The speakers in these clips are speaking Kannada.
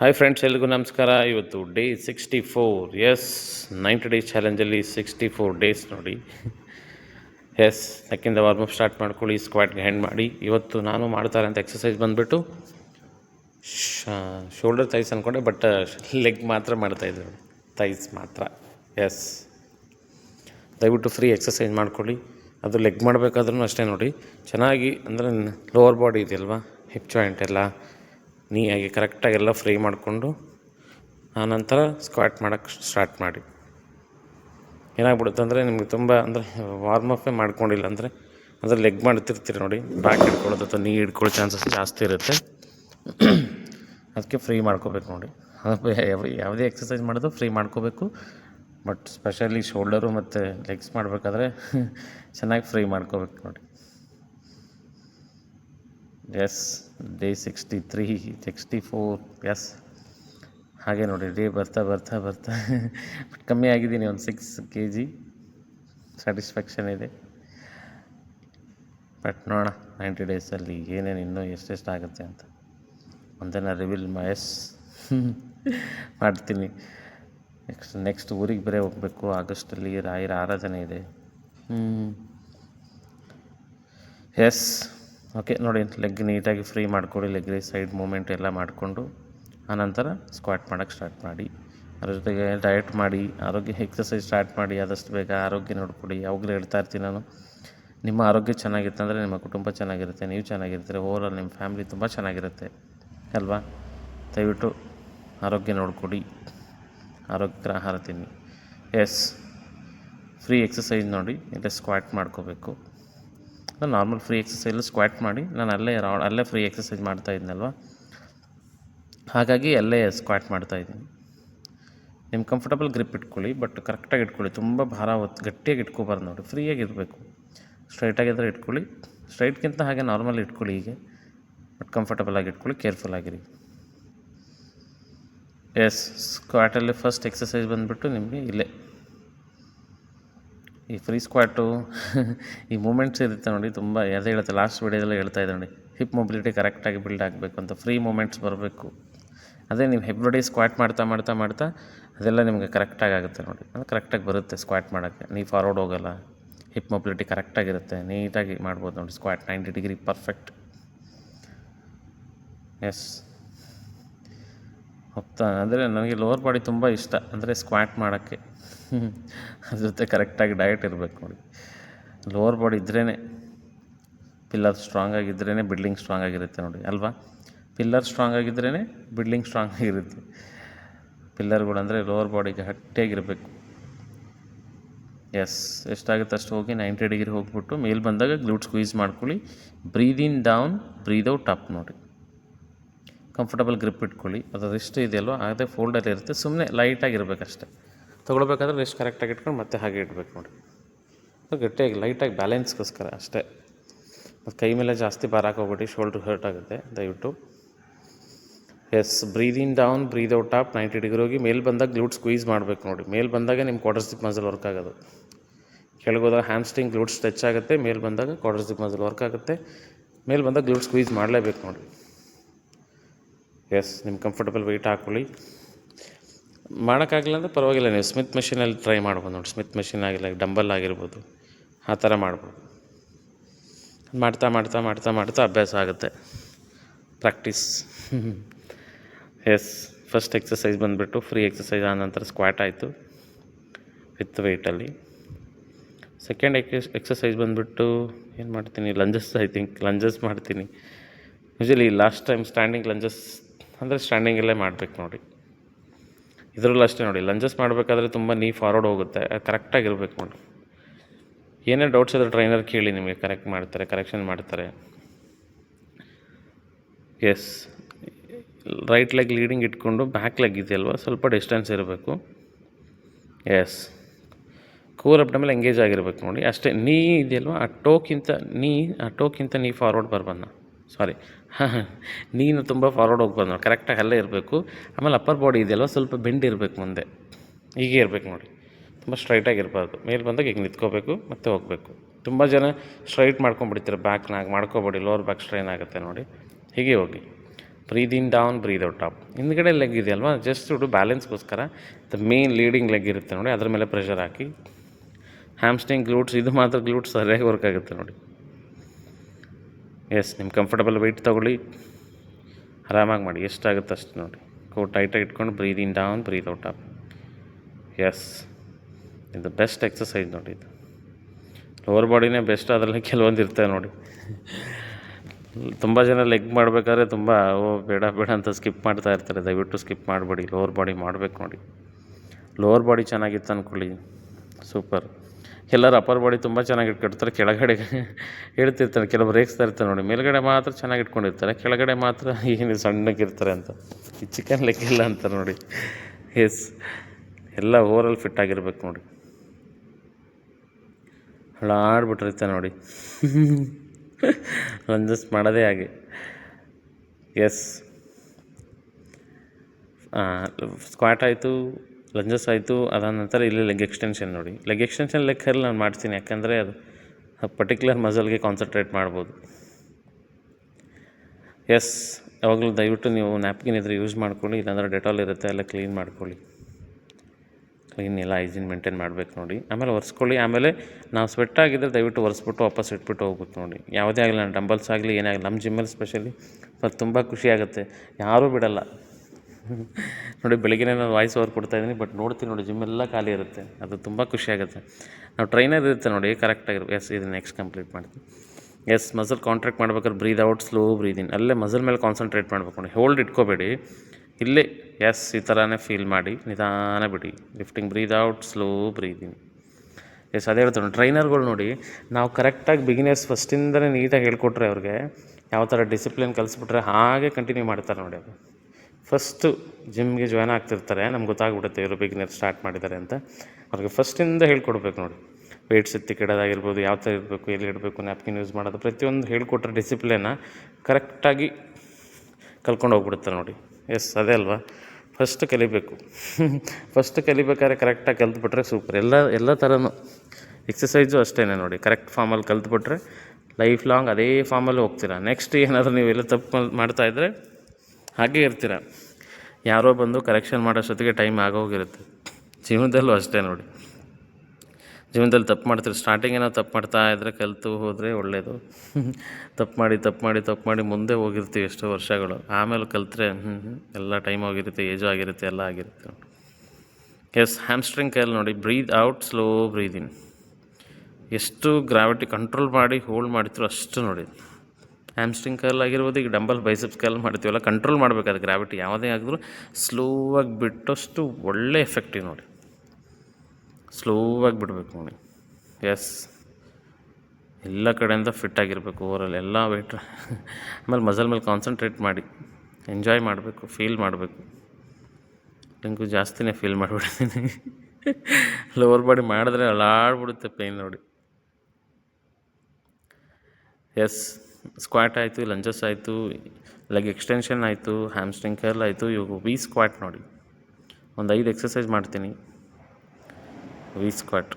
ಹಾಯ್ ಫ್ರೆಂಡ್ಸ್ ಎಲ್ರಿಗೂ ನಮಸ್ಕಾರ. ಇವತ್ತು day sixty four yes ninety days ಚಾಲೆಂಜಲ್ಲಿ sixty four days ನೋಡಿ ಎಸ್ ಸೆಕೆಂಡ್ ವಾರ್ಮಪ್ ಸ್ಟಾರ್ಟ್ ಮಾಡ್ಕೊಳ್ಳಿ ಸ್ಕ್ವಾಟ್ಗೆ ಹ್ಯಾಂಡ್ ಮಾಡಿ. ಇವತ್ತು ನಾನು ಮಾಡ್ತಾರೆ ಅಂತ ಎಕ್ಸಸೈಸ್ ಬಂದುಬಿಟ್ಟು ಶೋಲ್ಡರ್ ತೈಸ್ ಅಂದ್ಕೊಂಡೆ ಬಟ್ ಲೆಗ್ ಮಾತ್ರ ಮಾಡ್ತಾಯಿದ್ದೆ ತೈಸ್ ಮಾತ್ರ. ಎಸ್ ದಯವಿಟ್ಟು ಫ್ರೀ ಎಕ್ಸಸೈಸ್ ಮಾಡ್ಕೊಳ್ಳಿ. ಅದು ಲೆಗ್ ಮಾಡಬೇಕಾದ್ರೂ ಅಷ್ಟೇ ನೋಡಿ. ಚೆನ್ನಾಗಿ ಅಂದರೆ ಲೋವರ್ ಬಾಡಿ ಇದೆಯಲ್ವಾ? ಹಿಪ್ ಜಾಯಿಂಟ್ ಎಲ್ಲ. ನೀಯಾಗಿ ಕರೆಕ್ಟಾಗಿ ಎಲ್ಲ ಫ್ರೀ ಮಾಡಿಕೊಂಡು ಆನಂತರ ಸ್ಕ್ವಾಟ್ ಮಾಡೋಕ್ಕೆ ಸ್ಟಾರ್ಟ್ ಮಾಡಿ. ಏನಾಗ್ಬಿಡುತ್ತೆ ಅಂದರೆ ನಿಮಗೆ ತುಂಬ ಅಂದರೆ ವಾರ್ಮಪ್ಪೇ ಮಾಡ್ಕೊಂಡಿಲ್ಲ ಅಂದರೆ ಅಂದರೆ ಲೆಗ್ ಮಾಡ್ತಿರ್ತೀರಿ ನೋಡಿ. ಬ್ಯಾಕ್ ಹಿಡ್ಕೊಳ್ಳೋದು ಅಥವಾ ನೀ ಹಿಡ್ಕೊಳ್ಳೋ ಚಾನ್ಸಸ್ ಜಾಸ್ತಿ ಇರುತ್ತೆ. ಅದಕ್ಕೆ ಫ್ರೀ ಮಾಡ್ಕೋಬೇಕು ನೋಡಿ. ಯಾವುದೇ ಎಕ್ಸಸೈಸ್ ಮಾಡೋದು ಫ್ರೀ ಮಾಡ್ಕೋಬೇಕು. ಬಟ್ ಸ್ಪೆಷಲಿ ಶೋಲ್ಡರು ಮತ್ತು ಲೆಗ್ಸ್ ಮಾಡಬೇಕಾದ್ರೆ ಚೆನ್ನಾಗಿ ಫ್ರೀ ಮಾಡ್ಕೋಬೇಕು ನೋಡಿ. Yes day sixty three sixty four yes. ಹಾಗೆ ನೋಡಿ ಡೇ ಬರ್ತಾ ಬರ್ತಾ ಬರ್ತಾ. ಬಟ್ ಕಮ್ಮಿ ಆಗಿದ್ದೀನಿ ಒಂದು ಸಿಕ್ಸ್ ಕೆ ಜಿ ಸ್ಯಾಟಿಸ್ಫ್ಯಾಕ್ಷನ್ ಇದೆ. ಬಟ್ ನೋಡೋಣ ನೈಂಟಿ ಡೇಸಲ್ಲಿ ಏನೇನು ಇನ್ನೂ ಎಷ್ಟೆಷ್ಟು ಆಗುತ್ತೆ ಅಂತ. ಒಂದೇನ ರಿವಿಲ್ ಎಸ್. ಮಾಡ್ತೀನಿ. ನೆಕ್ಸ್ಟ್ ನೆಕ್ಸ್ಟ್ ಊರಿಗೆ ಬೇರೆ ಹೋಗಬೇಕು. ಆಗಸ್ಟಲ್ಲಿ ರಾಯರ ಆರಾಧನೆ ಇದೆ. ಹ್ಞೂ ಎಸ್. ಓಕೆ ನೋಡಿ ಲೆಗ್ ನೀಟಾಗಿ ಫ್ರೀ ಮಾಡಿಕೊಡಿ ಲೆಗ್ ಸೈಡ್ ಮೂಮೆಂಟ್ ಎಲ್ಲ ಮಾಡಿಕೊಂಡು, ಆನಂತರ ಸ್ಕ್ವಾಟ್ ಮಾಡೋಕ್ಕೆ ಸ್ಟಾರ್ಟ್ ಮಾಡಿ. ಅದ್ರ ಜೊತೆಗೆ ಡಯಟ್ ಮಾಡಿ, ಆರೋಗ್ಯ ಎಕ್ಸಸೈಸ್ ಸ್ಟಾರ್ಟ್ ಮಾಡಿ, ಆದಷ್ಟು ಬೇಗ ಆರೋಗ್ಯ ನೋಡ್ಕೊಳ್ಳಿ ಯಾವಾಗಲೂ ಹೇಳ್ತಾ ಇರ್ತೀನಿ ನಾನು, ನಿಮ್ಮ ಆರೋಗ್ಯ ಚೆನ್ನಾಗಿರುತ್ತೆ ಅಂದರೆ ನಿಮ್ಮ ಕುಟುಂಬ ಚೆನ್ನಾಗಿರುತ್ತೆ, ನೀವು ಚೆನ್ನಾಗಿರ್ತೀರಿ ಓವರಾಲ್ ನಿಮ್ಮ ಫ್ಯಾಮಿಲಿ ತುಂಬ ಚೆನ್ನಾಗಿರುತ್ತೆ, ಅಲ್ವಾ? ದಯವಿಟ್ಟು ಆರೋಗ್ಯ ನೋಡ್ಕೊಡಿ, ಆರೋಗ್ಯಕರ ಆಹಾರ ತಿನ್ನಿ. ಎಸ್ ಫ್ರೀ ಎಕ್ಸಸೈಸ್ ನೋಡಿ, ಇಲ್ಲ ಸ್ಕ್ವಾಟ್ ಮಾಡ್ಕೋಬೇಕು. ನಾನು ನಾರ್ಮಲ್ ಫ್ರೀ ಎಕ್ಸಸೈಸಲ್ಲಿ ಸ್ಕ್ವಾಟ್ ಮಾಡಿ ನಾನು ಅಲ್ಲೇ ರಾ- ಅಲ್ಲೇ ಫ್ರೀ ಎಕ್ಸಸೈಸ್ ಮಾಡ್ತಾ ಇದ್ನಲ್ವ? ಹಾಗಾಗಿ ಅಲ್ಲೇ ಸ್ಕ್ವಾಟ್ ಮಾಡ್ತಾ ಇದ್ದೀನಿ. ನಿಮ್ಮ ಕಂಫರ್ಟಬಲ್ ಗ್ರಿಪ್ ಇಟ್ಕೊಳ್ಳಿ, ಬಟ್ ಕರೆಕ್ಟಾಗಿ ಇಟ್ಕೊಳ್ಳಿ. ತುಂಬ ಭಾರ ಹೊತ್ತು ಗಟ್ಟಿಯಾಗಿ ಇಟ್ಕೋಬಾರ್ದು ನೋಡಿ. ಫ್ರೀಯಾಗಿ ಇರಬೇಕು. ಸ್ಟ್ರೈಟಾಗಿದ್ದರೆ ಇಟ್ಕೊಳ್ಳಿ. ಸ್ಟ್ರೈಟ್ಗಿಂತ ಹಾಗೆ ನಾರ್ಮಲ್ ಇಟ್ಕೊಳ್ಳಿ ಹೀಗೆ. ಬಟ್ ಕಂಫರ್ಟಬಲ್ ಆಗಿ ಇಟ್ಕೊಳ್ಳಿ. ಕೇರ್ಫುಲ್ ಆಗಿರಿ. ಎಸ್, ಸ್ಕ್ವಾಟಲ್ಲಿ ಫಸ್ಟ್ ಎಕ್ಸಸೈಸ್ ಬಂದುಬಿಟ್ಟು ನಿಮಗೆ ಇಲ್ಲೇ. ಈ ಫ್ರೀ ಸ್ಕ್ವಾಟು ಈ ಮೂಮೆಂಟ್ಸ್ ಇರುತ್ತೆ ನೋಡಿ, ತುಂಬ, ಅದೇ ಹೇಳುತ್ತೆ ಲಾಸ್ಟ್ ವಿಡಿಯೋದಲ್ಲೇ ಹೇಳ್ತಾ ಇದ್ದೆ ನೋಡಿ ಹಿಪ್ ಮೊಬಿಲಿಟಿ ಕರೆಕ್ಟಾಗಿ ಬಿಲ್ಡ್ ಆಗಬೇಕು ಅಂತ ಫ್ರೀ ಮೂಮೆಂಟ್ಸ್ ಬರಬೇಕು. ಅದೇ ನೀವು ಹೆಬ್ರಡಿ ಸ್ಕ್ವಾಟ್ ಮಾಡ್ತಾ ಮಾಡ್ತಾ ಮಾಡ್ತಾ, ಅದೆಲ್ಲ ನಿಮಗೆ ಕರೆಕ್ಟಾಗಿ ಆಗುತ್ತೆ ನೋಡಿ. ಅದು ಕರೆಕ್ಟಾಗಿ ಬರುತ್ತೆ ಸ್ಕ್ವಾಟ್ ಮಾಡೋಕ್ಕೆ. ನೀವು ಫಾರ್ವರ್ಡ್ ಹೋಗಲ್ಲ ಹಿಪ್ ಮೊಬಿಲಿಟಿ ಕರೆಕ್ಟಾಗಿರುತ್ತೆ ನೀಟಾಗಿ ಮಾಡ್ಬೋದು ನೋಡಿ squat ninety degree perfect yes ಹೋಗ್ತಾ, ಅಂದರೆ, ನನಗೆ ಲೋವರ್ ಬಾಡಿ ತುಂಬ ಇಷ್ಟ, ಅಂದರೆ ಸ್ಕ್ವಾಟ್ ಮಾಡೋಕ್ಕೆ. ಅದ್ರ ಜೊತೆ ಕರೆಕ್ಟಾಗಿ ಡಯಟ್ ಇರಬೇಕು ನೋಡಿ. ಲೋವರ್ ಬಾಡಿ ಇದ್ರೇ ಪಿಲ್ಲರ್ ಸ್ಟ್ರಾಂಗ್ ಆಗಿದ್ರೇ ಬಿಲ್ಡಿಂಗ್ ಸ್ಟ್ರಾಂಗ್ ಆಗಿರುತ್ತೆ ನೋಡಿ, ಅಲ್ವಾ? ಪಿಲ್ಲರ್ ಸ್ಟ್ರಾಂಗ್ ಆಗಿದ್ರೇ ಬಿಲ್ಡಿಂಗ್ ಸ್ಟ್ರಾಂಗ್ ಆಗಿರುತ್ತೆ. ಪಿಲ್ಲರ್ಗಳಂದರೆ ಲೋವರ್ ಬಾಡಿಗೆ ಗಟ್ಟಿಯಾಗಿರಬೇಕು ಎಸ್ ಎಷ್ಟಾಗುತ್ತೆ ಅಷ್ಟು ಹೋಗಿ ನೈಂಟಿ ಡಿಗ್ರಿ ಹೋಗ್ಬಿಟ್ಟು ಮೇಲೆ ಬಂದಾಗ ಗ್ಲೂಟ್ ಸ್ಕ್ವೀಸ್ ಮಾಡ್ಕೊಳ್ಳಿ. Breathe in down breathe out up ನೋಡಿ. ಕಂಫರ್ಟಬಲ್ ಗ್ರಿಪ್ ಇಟ್ಕೊಳ್ಳಿ. ಅದು ರೆಸ್ಟ್ ಇದೆಯಲ್ವ, ಅದೇ ಫೋಲ್ಡಲ್ಲಿ ಇರುತ್ತೆ. ಸುಮ್ಮನೆ ಲೈಟಾಗಿರ್ಬೇಕಷ್ಟೆ ತೊಗೊಳ್ಬೇಕಾದ್ರೆ ರೆಸ್ಟ್ ಕರೆಕ್ಟಾಗಿ ಇಟ್ಕೊಂಡು ಮತ್ತೆ ಹಾಗೆ ಇಡಬೇಕು ನೋಡಿ. ಗಟ್ಟಿಯಾಗಿ ಲೈಟಾಗಿ ಬ್ಯಾಲೆನ್ಸ್ಗೋಸ್ಕರ ಅಷ್ಟೇ. ಮತ್ತು ಕೈ ಮೇಲೆ ಜಾಸ್ತಿ ಭಾರ ಹಾಕೋಬಿಟ್ಟು ಶೋಲ್ಡ್ರ್ ಹರ್ಟ್ ಆಗುತ್ತೆ, ದಯವಿಟ್ಟು. Yes breathe down breathe out up ninety degree ಹೋಗಿ ಮೇಲೆ ಬಂದಾಗ ಗ್ಲೂಟ್ ಸ್ಕ್ವೀಸ್ ಮಾಡಬೇಕು ನೋಡಿ. ಮೇಲೆ ಬಂದಾಗ ನಿಮ್ಮ ಕ್ವಾರ್ಟರ್ ಮಸಲ್ ವರ್ಕ್ ಆಗೋದು. ಕೆಳಗೋದಾಗ ಹ್ಯಾಮ್ಸ್ಟಿಂಗ್ ಗ್ಲೂಟ್ ಸ್ಟ್ರೆಚ್ ಆಗುತ್ತೆ, ಮೇಲೆ ಬಂದಾಗ ಕ್ವಾರ್ಟರ್ ಮಸಲ್ ವರ್ಕ್ ಆಗುತ್ತೆ. ಮೇಲೆ ಬಂದಾಗ ಗ್ಲೂಟ್ ಸ್ಕ್ವೀಸ್ ಮಾಡಲೇಬೇಕು ನೋಡಿ. ಎಸ್ ನಿಮ್ಮ ಕಂಫರ್ಟಬಲ್ ವೆಯ್ಟ್ ಹಾಕ್ಕೊಳ್ಳಿ ಮಾಡೋಕ್ಕಾಗಲ್ಲ ಅಂದರೆ ಪರವಾಗಿಲ್ಲ, ನೀವು ಸ್ಮಿತ್ ಮೆಷಿನಲ್ಲಿ ಟ್ರೈ ಮಾಡ್ಬೋದು ನೋಡಿ. ಸ್ಮಿತ್ ಮೆಷಿನ್ ಆಗಿಲ್ಲ, ಡಂಬಲ್ ಆಗಿರ್ಬೋದು, ಆ ಥರ ಮಾಡ್ಬೋದು. ಮಾಡ್ತಾ ಮಾಡ್ತಾ ಮಾಡ್ತಾ ಮಾಡ್ತಾ ಅಭ್ಯಾಸ ಆಗುತ್ತೆ. ಪ್ರಾಕ್ಟೀಸ್ ಎಸ್ ಫಸ್ಟ್ ಎಕ್ಸಸೈಸ್ ಬಂದುಬಿಟ್ಟು ಫ್ರೀ ಎಕ್ಸಸೈಸ್ ಆದ ನಂತರ ಸ್ಕ್ವಾಟ್ ಆಯಿತು ವಿತ್ ವೆಯ್ಟಲ್ಲಿ ಸೆಕೆಂಡ್ ಎಕ್ಸ್ ಎಕ್ಸಸೈಸ್ ಬಂದುಬಿಟ್ಟು ಏನು ಮಾಡ್ತೀನಿ? ಲಂಜಸ್ ಐ ಥಿಂಕ್ ಲಂಜಸ್ ಮಾಡ್ತೀನಿ. Usually last time standing lunges ಅಂದರೆ ಸ್ಟ್ಯಾಂಡಿಂಗಲ್ಲೇ ಮಾಡಬೇಕು ನೋಡಿ. ಇದರಲ್ಲೂ ಅಷ್ಟೇ ನೋಡಿ ಲಂಜಸ್ ಮಾಡಬೇಕಾದ್ರೆ ತುಂಬ ನೀ ಫಾರ್ವರ್ಡ್ ಹೋಗುತ್ತೆ ಕರೆಕ್ಟಾಗಿರ್ಬೇಕು ನೋಡಿ. ಏನೇ ಡೌಟ್ಸ್ ಇದ್ದರೆ ಟ್ರೈನರ್ ಕೇಳಿ ನಿಮಗೆ ಕರೆಕ್ಟ್ ಮಾಡ್ತಾರೆ ಕರೆಕ್ಷನ್ ಮಾಡ್ತಾರೆ. ಎಸ್ ರೈಟ್ ಲೆಗ್ ಲೀಡಿಂಗ್ ಇಟ್ಕೊಂಡು ಬ್ಯಾಕ್ ಲೆಗ್ ಇದೆಯಲ್ವ? ಸ್ವಲ್ಪ ಡಿಸ್ಟೆನ್ಸ್ ಇರಬೇಕು. ಎಸ್ ಕೂರ್ ಅಪ್ಟಮಲ್ಲಿ ಎಂಗೇಜ್ ಆಗಿರಬೇಕು ನೋಡಿ. ಅಷ್ಟೇ, ನೀ ಇದೆಯಲ್ವ? ಆ ಟೋಕ್ಕಿಂತ ನೀ, ಆ ಟೋಕ್ಕಿಂತ ನೀ ಫಾರ್ವರ್ಡ್ ಬರ್ಬನ್ನ ಸಾರಿ ನೀನು ತುಂಬ ಫಾರ್ವರ್ಡ್ ಹೋಗ್ಬಾರ್ದು ನೋಡಿ. ಕರೆಕ್ಟಾಗಿ ಅಲ್ಲೇ ಇರಬೇಕು. ಆಮೇಲೆ ಅಪ್ಪರ್ ಬಾಡಿ ಇದೆಯಲ್ವ, ಸ್ವಲ್ಪ ಬೆಂಡ್ ಇರಬೇಕು ಮುಂದೆ. ಹೀಗೆ ಇರಬೇಕು ನೋಡಿ. ತುಂಬ ಸ್ಟ್ರೈಟಾಗಿ ಇರಬಾರ್ದು. ಮೇಲೆ ಬಂದಾಗ ಹೀಗೆ ನಿಂತ್ಕೋಬೇಕು, ಮತ್ತೆ ಹೋಗಬೇಕು. ತುಂಬ ಜನ ಸ್ಟ್ರೈಟ್ ಮಾಡ್ಕೊಂಡ್ಬಿಡ್ತೀರ ಬ್ಯಾಕ್ನಾಗ ಮಾಡ್ಕೋಬೇಡಿ ಲೋವರ್ ಬ್ಯಾಕ್ ಸ್ಟ್ರೈನ್ ಆಗುತ್ತೆ ನೋಡಿ. ಹೀಗೆ ಹೋಗಿ. Breathe in down breathe out top ಹಿಂದ್ಗಡೆ ಲೆಗ್ ಇದೆಯಲ್ವಾ ಜಸ್ಟ್ ಇಡು ಬ್ಯಾಲೆನ್ಸ್ಗೋಸ್ಕರ ದ ಮೇನ್ ಲೀಡಿಂಗ್ ಲೆಗ್ ಇರುತ್ತೆ ನೋಡಿ. ಅದ್ರ ಮೇಲೆ ಪ್ರೆಷರ್ ಹಾಕಿ. ಹ್ಯಾಮ್ಸ್ಟಿಂಗ್ ಗ್ಲೂಟ್ಸ್ ಇದು ಮಾತ್ರ ಗ್ಲೂಟ್ಸ್ ಸರಿಯಾಗಿ ವರ್ಕ್ ಆಗುತ್ತೆ ನೋಡಿ. ಎಸ್ ನಿಮ್ಮ ಕಂಫರ್ಟಬಲ್ ವೆಯ್ಟ್ ತೊಗೊಳ್ಳಿ. ಆರಾಮಾಗಿ ಮಾಡಿ. ಎಷ್ಟಾಗುತ್ತೆ ಅಷ್ಟು ನೋಡಿ. ಕೋ ಟೈಟಾಗಿ ಇಟ್ಕೊಂಡು breathe in down breathe out up yes ಇದು ಬೆಸ್ಟ್ ಎಕ್ಸಸೈಸ್ ನೋಡಿ ಇದು. ಲೋವರ್ ಬಾಡಿನೇ ಬೆಸ್ಟ್ ಅದರಲ್ಲಿ ಕೆಲವೊಂದು ಇರ್ತವೆ ನೋಡಿ. ತುಂಬ ಜನ ಲೆಗ್ ಮಾಡಬೇಕಾದ್ರೆ ತುಂಬ, ಓ, ಬೇಡ ಬೇಡ ಅಂತ ಸ್ಕಿಪ್ ಮಾಡ್ತಾ ಇರ್ತಾರೆ. ದಯವಿಟ್ಟು ಸ್ಕಿಪ್ ಮಾಡಬೇಡಿ. ಲೋವರ್ ಬಾಡಿ ಮಾಡಬೇಕು ನೋಡಿ. ಲೋವರ್ ಬಾಡಿ ಚೆನ್ನಾಗಿತ್ತು ಅಂದ್ಕೊಳ್ಳಿ ಸೂಪರ್ ಎಲ್ಲರೂ ಅಪ್ಪರ್ ಬಾಡಿ ತುಂಬ ಚೆನ್ನಾಗಿ ಇಟ್ಕೊಡ್ತಾರೆ ಕೆಳಗಡೆ ಹೇಳ್ತಿರ್ತಾರೆ ಕೆಲವು ರೇಗಿಸ್ತಾ ಇರ್ತಾರೆ ನೋಡಿ. ಮೇಲ್ಗಡೆ ಮಾತ್ರ ಚೆನ್ನಾಗಿ ಇಟ್ಕೊಂಡಿರ್ತಾರೆ. ಕೆಳಗಡೆ ಮಾತ್ರ ಏನು ಸಣ್ಣಕ್ಕಿರ್ತಾರೆ ಅಂತ. ಈ ಚಿಕನ್ ಲೆಕ್ಕ ಇಲ್ಲ ಅಂತ ನೋಡಿ. ಎಸ್ ಎಲ್ಲ ಓವರಲ್ ಫಿಟ್ ಆಗಿರ್ಬೇಕು ನೋಡಿ. ಹಳಾಡ್ಬಿಟ್ಟಿರುತ್ತೆ ನೋಡಿ. ಲಂಜಸ್ ಮಾಡೋದೇ ಹಾಗೆ. ಎಸ್ ಸ್ಕ್ವಾಟ್ ಆಯಿತು. ಲಂಜಸ್ ಆಯಿತು, ಅದಾದ ನಂತರ ಇಲ್ಲಿ ಲೆಗ್ ಎಕ್ಸ್ಟೆನ್ಷನ್ ನೋಡಿ. ಲೆಗ್ ಎಕ್ಸ್ಟೆನ್ಷನ್ ಲೆಗ್ ಕರ್ಲ್ ನಾನು ಮಾಡ್ತೀನಿ, ಯಾಕಂದರೆ ಅದು ಪರ್ಟಿಕ್ಯುಲರ್ ಮಸಲ್ಗೆ ಕಾನ್ಸಂಟ್ರೇಟ್ ಮಾಡ್ಬೋದು. ಎಸ್ ಯಾವಾಗಲೂ ದಯವಿಟ್ಟು ನೀವು ನ್ಯಾಪ್ಕಿನ್ ಇದ್ರೆ ಯೂಸ್ ಮಾಡ್ಕೊಳ್ಳಿ, ಇಲ್ಲಾಂದ್ರೆ ಡೆಟಾಲ್ ಇರುತ್ತೆ, ಎಲ್ಲ ಕ್ಲೀನ್ ಮಾಡ್ಕೊಳ್ಳಿ. ಕ್ಲೀನ್ ಎಲ್ಲ ಐಜಿನ್ ಮೇಂಟೈನ್ ಮಾಡಬೇಕು ನೋಡಿ. ಆಮೇಲೆ ಒರೆಸ್ಕೊಳ್ಳಿ, ಆಮೇಲೆ ನಾವು ಸ್ವೆಟ್ ಆಗಿದ್ದರೆ ದಯವಿಟ್ಟು ಒರೆಸ್ಬಿಟ್ಟು ವಾಪಸ್ ಇಟ್ಬಿಟ್ಟು ಹೋಗ್ಬೇಕು ನೋಡಿ. ಯಾವುದೇ ಆಗಲಿ ಡಂಬಲ್ಸ್ ಆಗಲಿ, ಏನೇ ಆಗಲಿ ನಮ್ಮ ಜಿಮ್ಮಲ್ಲಿ ಸ್ಪೆಷಲಿ ಅದು ತುಂಬ ಖುಷಿ ಆಗುತ್ತೆ. ಯಾರೂ ಬಿಡಲ್ಲ. ನೋಡಿ, ಬೆಳಗ್ಗೆನೇ ನಾನು ವಾಯ್ಸ್ ಓವರ್ ಕೊಡ್ತಾಯಿದ್ದೀನಿ ಬಟ್ ನೋಡ್ತೀನಿ ನೋಡಿ ಜಿಮ್ಮೆಲ್ಲ ಖಾಲಿ ಇರುತ್ತೆ. ಅದು ತುಂಬ ಖುಷಿ ಆಗುತ್ತೆ. ನಾವು ಟ್ರೈನರ್ ಇರುತ್ತೆ ನೋಡಿ ಕರೆಕ್ಟಾಗಿರ್ಬೇಕು ಎಸ್ ಇದು ನೆಕ್ಸ್ಟ್ ಕಂಪ್ಲೀಟ್ ಮಾಡ್ತೀನಿ. ಎಸ್ ಮಸಲ್ ಕಾಂಟ್ರಾಕ್ಟ್ ಮಾಡ್ಬೇಕಾದ್ರೆ breathe out slow breathe in ಅಲ್ಲೇ ಮಸಲ್ ಮೇಲೆ ಕಾನ್ಸಂಟ್ರೇಟ್ ಮಾಡ್ಬೇಕು ನೋಡಿ. ಹೋಲ್ಡ್ ಇಟ್ಕೋಬೇಡಿ. ಇಲ್ಲೇ ಎಸ್ ಈ ಥರನೇ ಫೀಲ್ ಮಾಡಿ, ನಿಧಾನ ಬಿಡಿ. Lifting breathe out slow breathe in yes ಅದೇ ಹೇಳ್ತಾರೆ ಟ್ರೈನರ್ಗಳು ನೋಡಿ, ನಾವು ಕರೆಕ್ಟಾಗಿ ಬಿಗಿನರ್ಸ್ ಫಸ್ಟಿಂದಲೇ ನೀಟಾಗಿ ಹೇಳ್ಕೊಟ್ರೆ ಅವ್ರಿಗೆ ಯಾವ ಥರ ಡಿಸಿಪ್ಲಿನ್ ಕಲಿಸ್ಬಿಟ್ರೆ ಹಾಗೆ ಕಂಟಿನ್ಯೂ ಮಾಡ್ತಾರೆ ನೋಡಿ ಅವರು. ಫಸ್ಟು ಜಿಮ್ಗೆ ಜಾಯ್ನ್ ಆಗ್ತಿರ್ತಾರೆ. ನಮ್ಗೆ ಗೊತ್ತಾಗ್ಬಿಡುತ್ತೆ ಇವರು ಬಿಗಿನರ್ ಸ್ಟಾರ್ಟ್ ಮಾಡಿದ್ದಾರೆ ಅಂತ. ಅವ್ರಿಗೆ ಫಸ್ಟಿಂದ ಹೇಳ್ಕೊಡ್ಬೇಕು ನೋಡಿ. ವೆಯ್ಟ್ಸ್ ಎತ್ತಿ ಕೆಡೋದಾಗಿರ್ಬೋದು ಯಾವ ಥರ ಇರಬೇಕು, ಎಲ್ಲಿ ಇಡಬೇಕು ನ್ಯಾಪ್ಕಿನ್ ಯೂಸ್ ಮಾಡೋದು, ಪ್ರತಿಯೊಂದು ಹೇಳ್ಕೊಟ್ರೆ ಡಿಸಿಪ್ಲಿನ ಕರೆಕ್ಟಾಗಿ ಕಲ್ಕೊಂಡು ಹೋಗ್ಬಿಡುತ್ತೆ ನೋಡಿ. ಎಸ್ ಅದೇ ಅಲ್ವಾ? ಫಸ್ಟ್ ಕಲಿಬೇಕು. ಫಸ್ಟ್ ಕಲಿಬೇಕಾದ್ರೆ ಕರೆಕ್ಟಾಗಿ ಕಲ್ತ್ಬಿಟ್ರೆ ಸೂಪರ್ ಎಲ್ಲ ಎಲ್ಲ ಥರನೂ ಎಕ್ಸಸೈಸು ಅಷ್ಟೇ ನೋಡಿ. ಕರೆಕ್ಟ್ ಫಾರ್ಮಲ್ಲಿ ಕಲ್ತ್ಬಿಟ್ರೆ ಲೈಫ್ ಲಾಂಗ್ ಅದೇ ಫಾರ್ಮಲ್ಲಿ ಹೋಗ್ತೀರಾ. ನೆಕ್ಸ್ಟ್ ಏನಾದರೂ ನೀವು ಎಲ್ಲ ತಪ್ಪು ಮಾಡ್- ಮಾಡ್ತಾಯಿದ್ರೆ ಹಾಗೇ ಇರ್ತೀರ. ಯಾರೋ ಬಂದು ಕರೆಕ್ಷನ್ ಮಾಡೋಷ್ಟೊತ್ತಿಗೆ ಟೈಮ್ ಆಗೋಗಿರುತ್ತೆ. ಜೀವನದಲ್ಲೂ ಅಷ್ಟೇ ನೋಡಿ. ಜೀವನದಲ್ಲಿ ತಪ್ಪು ಮಾಡ್ತೀರಿ. ಸ್ಟಾರ್ಟಿಂಗ್ ಏನೋ ತಪ್ಪು ಮಾಡ್ತಾ ಇದ್ದರೆ ಕಲಿತು ಹೋದರೆ ಒಳ್ಳೆಯದು ತಪ್ಪು ಮಾಡಿ ತಪ್ಪು ಮಾಡಿ ತಪ್ಪು ಮಾಡಿ ಮುಂದೆ ಹೋಗಿರ್ತೀವಿ ಎಷ್ಟೋ ವರ್ಷಗಳು. ಆಮೇಲೆ ಕಲಿತ್ರೆ ಎಲ್ಲ ಟೈಮ್ ಹೋಗಿರುತ್ತೆ ಏಜು ಆಗಿರುತ್ತೆ, ಎಲ್ಲ ಆಗಿರುತ್ತೆ ಎಸ್ ಹ್ಯಾಮ್ಸ್ಟ್ರಿಂಗ್ ಕೈಯಲ್ಲಿ ನೋಡಿ. Breathe out slow breathe in ಎಷ್ಟು ಗ್ರಾವಿಟಿ ಕಂಟ್ರೋಲ್ ಮಾಡಿ ಹೋಲ್ಡ್ ಮಾಡಿದ್ರು ಅಷ್ಟು ನೋಡಿ. ಹ್ಯಾಮ್ಸ್ಟ್ರಿಂಗ್ ಕರ್ಲ್ ಆಗಿರ್ಬೋದು, ಈಗ ಡಂಬಲ್ ಬೈಸೆಪ್ಸ್ ಕರ್ಲ್ ಮಾಡ್ತೀವಲ್ಲ ಕಂಟ್ರೋಲ್ ಮಾಡಬೇಕಾದ್ರೆ ಗ್ರಾವಿಟಿ ಯಾವುದೇ ಆಗಿದ್ರು ಸ್ಲೋವಾಗಿ ಬಿಟ್ಟಷ್ಟು ಒಳ್ಳೆ ಎಫೆಕ್ಟಿವ್ ನೋಡಿ. ಸ್ಲೋವಾಗಿ ಬಿಡಬೇಕು ನೋಡಿ. ಎಸ್ ಎಲ್ಲ ಕಡೆಯಿಂದ ಫಿಟ್ ಆಗಿರಬೇಕು ಓವರಲ್ಲಿ ಎಲ್ಲ ವೆಯ್ಟ್ ಆಮೇಲೆ ಮಸಲ್ ಮೇಲೆ ಕಾನ್ಸಂಟ್ರೇಟ್ ಮಾಡಿ. ಎಂಜಾಯ್ ಮಾಡಬೇಕು ಫೀಲ್ ಮಾಡಬೇಕು. ನನಗೂ ಜಾಸ್ತಿನೇ ಫೀಲ್ ಮಾಡಿಬಿಡ್ತೀನಿ. ಲೋವರ್ ಬಾಡಿ ಮಾಡಿದ್ರೆ ಅಳಾಡ್ಬಿಡುತ್ತೆ ಪೇನ್ ನೋಡಿ. ಎಸ್ ಸ್ಕ್ವಾಟ್ ಆಯಿತು ಲಂಜಸ್ ಆಯಿತು ಲೆಗ್ ಎಕ್ಸ್ಟೆನ್ಷನ್ ಆಯಿತು ಹ್ಯಾಮ್ಸ್ಟ್ರಿಂಗ್ ಕರ್ಲ್ ಆಯಿತು, ಇವಾಗ ವಿ ಸ್ಕ್ವಾಟ್ ನೋಡಿ. ಒಂದು ಐದು ಎಕ್ಸಸೈಸ್ ಮಾಡ್ತೀನಿ. ವಿ ಸ್ಕ್ವಾಟ್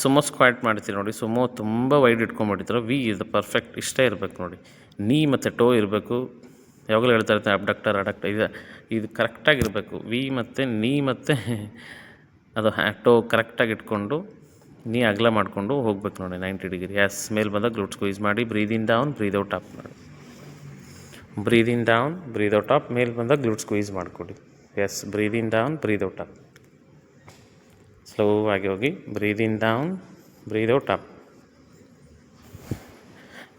ಸುಮೋ ಸ್ಕ್ವಾಟ್ ಮಾಡ್ತೀನಿ ನೋಡಿ. ಸುಮೋ ತುಂಬ ವೈಡ್ ಇಟ್ಕೊಂಡ್ಬಿಟ್ಟಿದ್ರು. ವಿ ಇದು ಪರ್ಫೆಕ್ಟ್ ಇಷ್ಟೇ ಇರಬೇಕು ನೋಡಿ. ನೀ ಮತ್ತು ಟೋ ಇರಬೇಕು. ಯಾವಾಗಲೂ ಹೇಳ್ತಾ ಇರ್ತಾರೆ ಅಬ್ಡಕ್ಟರ್ ಅಡಕ್ಟರ್ ಇದು ಇದು ಕರೆಕ್ಟಾಗಿರಬೇಕು ವಿ ಮತ್ತು ನೀ ಮತ್ತು ಅದು ಹ್ಯಾ ಟೋ ಕರೆಕ್ಟಾಗಿ ಇಟ್ಕೊಂಡು ನೀ ಅಗಲ ಮಾಡಿಕೊಂಡು ಹೋಗ್ಬೇಕು ನೋಡಿ ನೈಂಟಿ ಡಿಗ್ರಿ. ಎಸ್ ಮೇಲೆ ಬಂದಾಗ ಗ್ಲೂಟ್ ಸ್ಕ್ವೀಸ್ ಮಾಡಿ breathe in down breathe out up ಮಾಡಿ. Breathe down breathe out up ಮೇಲೆ ಬಂದಾಗ ಗ್ಲೂಟ್ ಸ್ಕ್ವೀಸ್ ಮಾಡಿಕೊಡಿ. Yes breathe in down breathe out up slow ಆಗಿ ಹೋಗಿ breathe in down breathe out up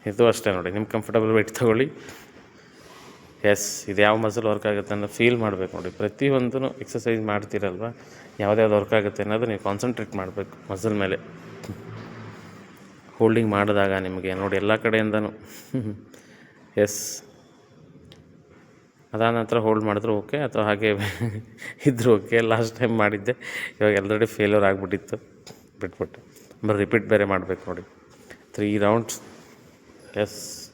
ಇದು ಅಷ್ಟೇ ನೋಡಿ ನಿಮ್ಮ ಕಂಫರ್ಟಬಲ್ ವೆಯ್ಟ್ ತೊಗೊಳ್ಳಿ. ಎಸ್ ಇದು ಯಾವ ಮಸಲ್ ವರ್ಕ್ ಆಗುತ್ತೆ ಅನ್ನೋ ಫೀಲ್ ಮಾಡಬೇಕು ನೋಡಿ. ಪ್ರತಿಯೊಂದೂ ಎಕ್ಸಸೈಸ್ ಮಾಡ್ತೀರಲ್ವ? ಯಾವುದ್ಯಾವ್ದು ವರ್ಕ್ ಆಗುತ್ತೆ ಅನ್ನೋದು ನೀವು ಕಾನ್ಸಂಟ್ರೇಟ್ ಮಾಡಬೇಕು ಮಸಲ್ ಮೇಲೆ. ಹೋಲ್ಡಿಂಗ್ ಮಾಡಿದಾಗ ನಿಮಗೆ ನೋಡಿ ಎಲ್ಲ ಕಡೆಯಿಂದನೂ. ಎಸ್ ಅದಾದ ನಂತರ ಹೋಲ್ಡ್ ಮಾಡಿದ್ರು ಓಕೆ ಅಥವಾ ಹಾಗೆ ಇದ್ದರೂ ಓಕೆ ಲಾಸ್ಟ್ ಟೈಮ್ ಮಾಡಿದ್ದೆ. ಇವಾಗ ಆಲ್ರೆಡಿ ಫೇಲ್ಯೂರ್ ಆಗಿಬಿಟ್ಟಿತ್ತು. ಬಿಟ್ಬಿಟ್ಟು. ಆಮೇಲೆ ರಿಪೀಟ್ ಬೇರೆ ಮಾಡಬೇಕು ನೋಡಿ. ತ್ರೀ ರೌಂಡ್ಸ್ ಎಸ್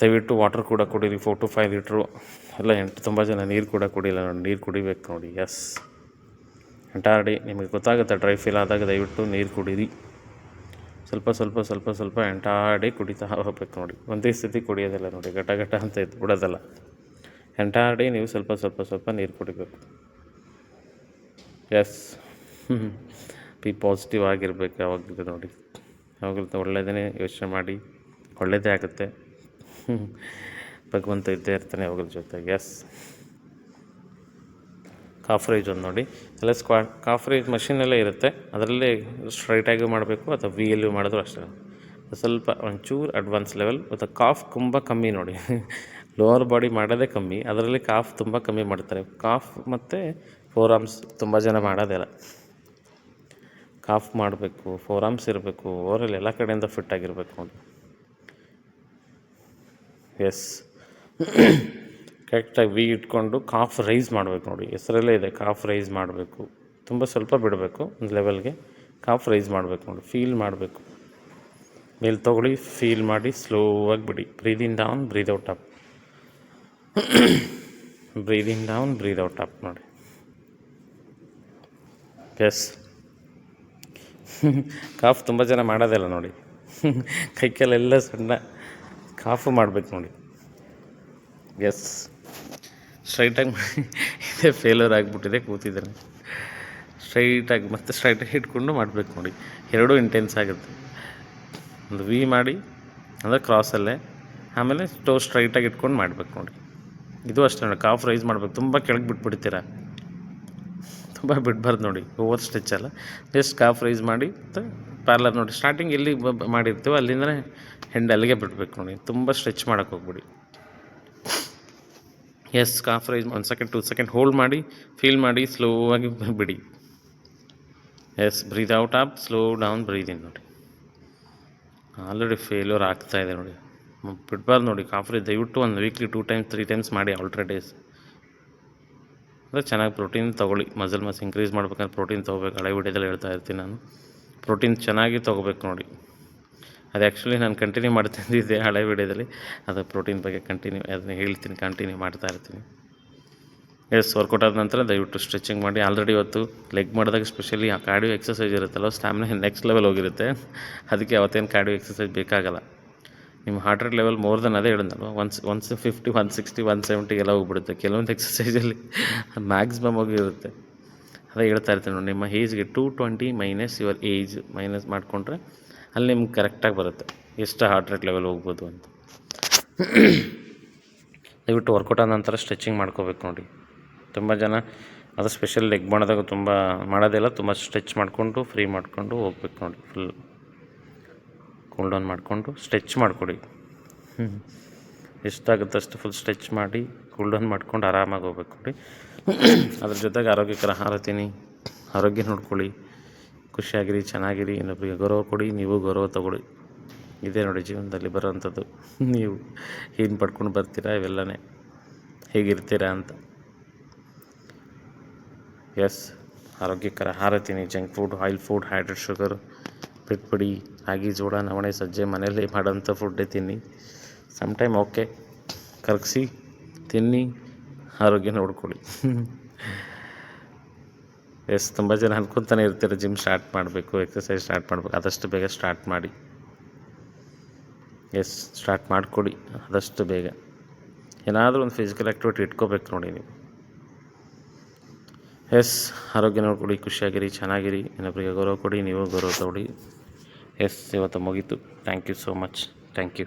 ದಯವಿಟ್ಟು ವಾಟರ್ ಕೂಡ ಕುಡೀರಿ ಫೋರ್ ಟು ಫೈವ್ ಲೀಟ್ರು ಎಲ್ಲ ಎಂಟು, ತುಂಬ ಜನ ನೀರು ಕೂಡ ಕುಡಿಲ್ಲ ನೋಡಿ, ನೀರು ಕುಡಿಬೇಕು ನೋಡಿ ಎಸ್ ಎಂಟಾರ್ ಡೇ ನಿಮಗೆ ಗೊತ್ತಾಗುತ್ತೆ ಡ್ರೈ ಫೀಲ್ ಆದಾಗ ದಯವಿಟ್ಟು ನೀರು ಕುಡೀರಿ. ಸ್ವಲ್ಪ ಸ್ವಲ್ಪ ಸ್ವಲ್ಪ ಸ್ವಲ್ಪ ಎಂಟಾಡಿ ಕುಡಿತಾ ಹೋಗ್ಬೇಕು ನೋಡಿ. ಒಂದೇ ಸ್ಥಿತಿ ಕುಡಿಯೋದಿಲ್ಲ ನೋಡಿ, ಘಟ ಘಟ ಅಂತ ಇತ್ತು ಬಿಡೋದಲ್ಲ. ಎಂಟಾಡಿ ನೀವು ಸ್ವಲ್ಪ ಸ್ವಲ್ಪ ಸ್ವಲ್ಪ ನೀರು ಕುಡಿಬೇಕು. ಎಸ್ ಬಿ ಪಾಸಿಟಿವ್ ಆಗಿರಬೇಕು ಯಾವಾಗಲೂ ನೋಡಿ. ಯಾವಾಗಲೂ ಒಳ್ಳೆಯದೇ ಯೋಚನೆ ಮಾಡಿ ಒಳ್ಳೆಯದೇ ಆಗುತ್ತೆ. ಭಗವಂತ ಇದ್ದೇ ಇರ್ತಾನೆ ಯಾವಾಗಲೂ ಜೊತೆಗೆ. ಎಸ್ ಕಾಫ್ ರೈಸ್ ಒಂದು ನೋಡಿ. ಎಲ್ಲ ಸ್ಕ್ವಾ ಕಾಫ್ ಮಷಿನ್ ಎಲ್ಲ ಇರುತ್ತೆ. ಅದರಲ್ಲೇ ಸ್ಟ್ರೈಟಾಗಿ ಮಾಡಬೇಕು ಅಥವಾ ವಿಯಲ್ಲೂ ಮಾಡಿದ್ರು ಅಷ್ಟೇ. ಸ್ವಲ್ಪ ಒಂಚೂರು ಅಡ್ವಾನ್ಸ್ ಲೆವೆಲ್ ಮತ್ತು ಕಾಫ್ ತುಂಬ ಕಮ್ಮಿ ನೋಡಿ. ಲೋವರ್ ಬಾಡಿ ಮಾಡೋದೇ ಕಮ್ಮಿ. ಅದರಲ್ಲಿ ಕಾಫ್ ತುಂಬ ಕಮ್ಮಿ ಮಾಡ್ತಾರೆ. ಕಾಫ್ ಮತ್ತು ಫೋರ್ ಆರ್ಮ್ಸ್ ತುಂಬ ಜನ ಮಾಡೋದಿಲ್ಲ ಕಾಫ್ ಮಾಡಬೇಕು ಫೋರ್ ಆರ್ಮ್ಸ್ ಇರಬೇಕು ಓವರಲ್ಲಿ ಎಲ್ಲ ಕಡೆಯಿಂದ ಫಿಟ್ ಆಗಿರಬೇಕು. ನೋಡಿ ಎಸ್ ಕರೆಕ್ಟಾಗಿ ವಿ ಇಟ್ಕೊಂಡು ಕಾಫ್ ರೈಸ್ ಮಾಡಬೇಕು ನೋಡಿ. ಹೆಸರಲ್ಲೇ ಇದೆ ಕಾಫ್ ರೈಸ್ ಮಾಡಬೇಕು. ತುಂಬ ಸ್ವಲ್ಪ ಬಿಡಬೇಕು ಒಂದು ಲೆವೆಲ್ಗೆ ಕಾಫ್ ರೈಸ್ ಮಾಡಬೇಕು ನೋಡಿ ಫೀಲ್ ಮಾಡಬೇಕು. ಮೇಲೆ ತೊಗೊಳ್ಳಿ ಫೀಲ್ ಮಾಡಿ ಸ್ಲೋವಾಗಿ ಬಿಡಿ. Breathe in down breathe out up breathe in down breathe out up ನೋಡಿ. ಎಸ್ ಕಾಫ್ ತುಂಬ ಜನ ಮಾಡೋದಿಲ್ಲ ನೋಡಿ. ಕೈ ಕಾಲೆಲ್ಲ ಸಣ್ಣ. ಕಾಫು ಮಾಡಬೇಕು ನೋಡಿ. ಎಸ್ ಸ್ಟ್ರೈಟಾಗಿ ಇದೇ ಫೇಲರ್ ಆಗಿಬಿಟ್ಟಿದೆ ಕೂತಿದ್ದಾನೆ ಸ್ಟ್ರೈಟಾಗಿ ಮತ್ತೆ ಸ್ಟ್ರೈಟಾಗಿ ಇಟ್ಕೊಂಡು ಮಾಡಬೇಕು ನೋಡಿ. ಎರಡೂ ಇಂಟೆನ್ಸ್ ಆಗುತ್ತೆ. ಒಂದು ವಿ ಮಾಡಿ, ಅಂದರೆ ಕ್ರಾಸಲ್ಲೇ ಆಮೇಲೆ ಸ್ಟೋ ಸ್ಟ್ರೈಟಾಗಿ ಇಟ್ಕೊಂಡು ಮಾಡಬೇಕು ನೋಡಿ. ಇದು ಅಷ್ಟೇ ನೋಡಿ, ಕಾಫ್ ರೈಸ್ ಮಾಡಬೇಕು. ತುಂಬ ಕೆಳಗೆ ಬಿಟ್ಬಿಡ್ತೀರ? ತುಂಬ ಬಿಡ್ಬಾರ್ದು ನೋಡಿ ಓವರ್ ಸ್ಟಿಚ್ ಅಲ್ಲ ಜಸ್ಟ್ ಕಾಫ್ ರೈಸ್ ಮಾಡಿ ಮತ್ತು ಪಾರ್ಲರ್ ನೋಡಿ. ಸ್ಟಾರ್ಟಿಂಗ್ ಎಲ್ಲಿ ಮಾಡಿರ್ತೀವೋ ಅಲ್ಲಿಂದನೇ ಹೆಂಡ್ ಅಲ್ಲಿಗೆ ಬಿಡಬೇಕು ನೋಡಿ. ತುಂಬ ಸ್ಟ್ರೆಚ್ ಮಾಡೋಕೆ ಹೋಗ್ಬಿಡಿ. ಎಸ್ ಕಾಫ್ ರೈಸ್ ಒಂದು ಸೆಕೆಂಡ್ ಟು ಸೆಕೆಂಡ್ ಹೋಲ್ಡ್ ಮಾಡಿ ಫೀಲ್ ಮಾಡಿ ಸ್ಲೋ ಆಗಿ ಬಿಡಿ. Yes breathe out up slow down breathe in ನೋಡಿ. ಆಲ್ರೆಡಿ ಫೇಲ್ಯೂರ್ ಆಗ್ತಾಯಿದೆ ನೋಡಿ. ಬಿಡಬಾರ್ದು ನೋಡಿ ಕಾಫ್ ರೈಸ್ ದಯವಿಟ್ಟು ಒಂದು weekly two times three times ಮಾಡಿ ಆಲ್ರೆಡೇಸ್ ಡೇಸ್ ಅಂದರೆ ಚೆನ್ನಾಗಿ ಪ್ರೋಟೀನ್ ತೊಗೊಳ್ಳಿ. ಮಸಲ್ ಮಸ್ ಇನ್ಕ್ರೀಸ್ ಮಾಡ್ಬೇಕಂದ್ರೆ ಪ್ರೋಟೀನ್ ತೊಗೋಬೇಕು ಹಳೆ ವಿಡಿಯೋದಲ್ಲಿ ಹೇಳ್ತಾ ಇರ್ತೀನಿ ನಾನು. ಪ್ರೋಟೀನ್ ಚೆನ್ನಾಗಿ ತೊಗೋಬೇಕು ನೋಡಿ. ಅದು ಆ್ಯಕ್ಚುಲಿ ನಾನು ಕಂಟಿನ್ಯೂ ಮಾಡ್ತಿದ್ದೆ ಹಳೆ ವಿಡಿಯೋದಲ್ಲಿ. ಅದು ಪ್ರೋಟೀನ್ ಬಗ್ಗೆ ಕಂಟಿನ್ಯೂ ಅದನ್ನ ಹೇಳ್ತೀನಿ ಕಂಟಿನ್ಯೂ ಮಾಡ್ತಾ ಇರ್ತೀನಿ. ಎಸ್ ವರ್ಕೌಟ್ ಆದ ನಂತರ ದಯವಿಟ್ಟು ಸ್ಟ್ರೆಚಿಂಗ್ ಮಾಡಿ. ಆಲ್ರೆಡಿ ಇವತ್ತು ಲೆಗ್ ಮಾಡಿದಾಗ ಸ್ಪೆಷಲಿ ಆ ಕಾರ್ಡಿಯೋ ಎಕ್ಸಸೈಸ್ ಇರುತ್ತಲ್ಲ ಸ್ಟ್ಯಾಮಿನ ನೆಕ್ಸ್ಟ್ ಲೆವೆಲ್ ಹೋಗಿರುತ್ತೆ. ಅದಕ್ಕೆ ಅವತ್ತೇನು ಕಾರ್ಡಿಯೋ ಎಕ್ಸಸೈಸ್ ಬೇಕಾಗಲ್ಲ. ನಿಮ್ಮ heart rate level more than ಅದೇ ಹೇಳಿದ್ನಲ್ವ once once fifty one sixty one ಸೆವೆಂಟಿಗೆಲ್ಲ ಹೋಗ್ಬಿಡುತ್ತೆ. ಕೆಲವೊಂದು ಎಕ್ಸಸೈಸಲ್ಲಿ ಮ್ಯಾಕ್ಸಿಮಮ್ ಹೋಗಿರುತ್ತೆ ಅದೇ ಹೇಳ್ತಾ ಇರ್ತೀನಿ ನೋಡಿ, ನಿಮ್ಮ ಏಜ್ಗೆ two twenty minus your age minus ಮಾಡಿಕೊಂಡ್ರೆ ಅಲ್ಲಿ ನಿಮ್ಗೆ ಕರೆಕ್ಟಾಗಿ ಬರುತ್ತೆ. ಎಷ್ಟು ಹಾರ್ಟ್ ರೇಟ್ ಲೆವೆಲ್ ಹೋಗ್ಬೋದು ಅಂತ. ದಯವಿಟ್ಟು ವರ್ಕೌಟ್ ಆದ ನಂತರ ಸ್ಟ್ರೆಚಿಂಗ್ ಮಾಡ್ಕೋಬೇಕು ನೋಡಿ. ತುಂಬ ಜನ ಅದು ಸ್ಪೆಷಲ್ ಲೆಗ್ ಮಾಡಿದಾಗ ತುಂಬ ಮಾಡೋದೆಲ್ಲ ತುಂಬ ಸ್ಟ್ರೆಚ್ ಮಾಡಿಕೊಂಡು ಫ್ರೀ ಮಾಡಿಕೊಂಡು ಹೋಗ್ಬೇಕು ನೋಡಿ ಫುಲ್ ಕೂಲ್ ಡೌನ್ ಮಾಡಿಕೊಂಡು ಸ್ಟ್ರೆಚ್ ಮಾಡಿಕೊಡಿ. ಎಷ್ಟಾಗುತ್ತೆ ಅಷ್ಟು ಫುಲ್ ಸ್ಟ್ರೆಚ್ ಮಾಡಿ ಕೂಲ್ ಡೌನ್ ಮಾಡ್ಕೊಂಡು ಆರಾಮಾಗಿ ಹೋಗ್ಬೇಕು ನೋಡಿ. ಅದ್ರ ಜೊತೆಗೆ ಆರೋಗ್ಯಕರ ಆಹಾರ ತಿನ್ನಿ. ಆರೋಗ್ಯ ನೋಡ್ಕೊಳ್ಳಿ. ಖುಷಿಯಾಗಿರಿ, ಚೆನ್ನಾಗಿರಿ. ಇನ್ನೊಬ್ಬರಿಗೆ ಗೌರವ ಕೊಡಿ. ನೀವು ಗೌರವ ತಗೊಳ್ಳಿ. ಇದೇ ನೋಡಿ ಜೀವನದಲ್ಲಿ ಬರೋವಂಥದ್ದು. ನೀವು ಏನು ಪಡ್ಕೊಂಡು ಬರ್ತೀರಾ ಇವೆಲ್ಲನೇ. ಹೇಗಿರ್ತೀರಾ ಅಂತ. ಎಸ್ ಆರೋಗ್ಯಕರ ಆಹಾರ ತಿನ್ನಿ. Junk food oil food hydrate sugar ಬಿಟ್ಬಿಡಿ. ರಾಗಿ ಜೋಳ ನವಣೆ ಸಜ್ಜೆ ಮನೆಯಲ್ಲೇ ಮಾಡೋಂಥ ಫುಡ್ಡೇ ತಿನ್ನಿ. ಸಮ್ ಟೈಮ್ ಓಕೆ ಕರಗಿಸಿ, ತಿನ್ನಿ, ಆರೋಗ್ಯ ನೋಡ್ಕೊಳ್ಳಿ. ಎಸ್ ತುಂಬ ಜನ ಅನ್ಕೊತಾನೆ ಇರ್ತಾರೆ ಜಿಮ್ ಸ್ಟಾರ್ಟ್ ಮಾಡಬೇಕು ಎಕ್ಸಸೈಸ್ ಸ್ಟಾರ್ಟ್ ಮಾಡಬೇಕು, ಆದಷ್ಟು ಬೇಗ ಸ್ಟಾರ್ಟ್ ಮಾಡಿ. ಎಸ್ ಸ್ಟಾರ್ಟ್ ಮಾಡಿಕೊಡಿ, ಆದಷ್ಟು ಬೇಗ. ಏನಾದರೂ ಒಂದು ಫಿಸಿಕಲ್ ಆ್ಯಕ್ಟಿವಿಟಿ ಇಟ್ಕೋಬೇಕು ನೋಡಿ ನೀವು. ಎಸ್ ಆರೋಗ್ಯ ನೋಡ್ಕೊಡಿ ಖುಷಿಯಾಗಿರಿ, ಚೆನ್ನಾಗಿರಿ ಇನ್ನೊಬ್ಬರಿಗೆ ಗೌರವ ಕೊಡಿ, ನೀವು ಗೌರವ ತಗೊಳ್ಳಿ. ಎಸ್ ಇವತ್ತು ಮುಗೀತು. Thank you so much thank you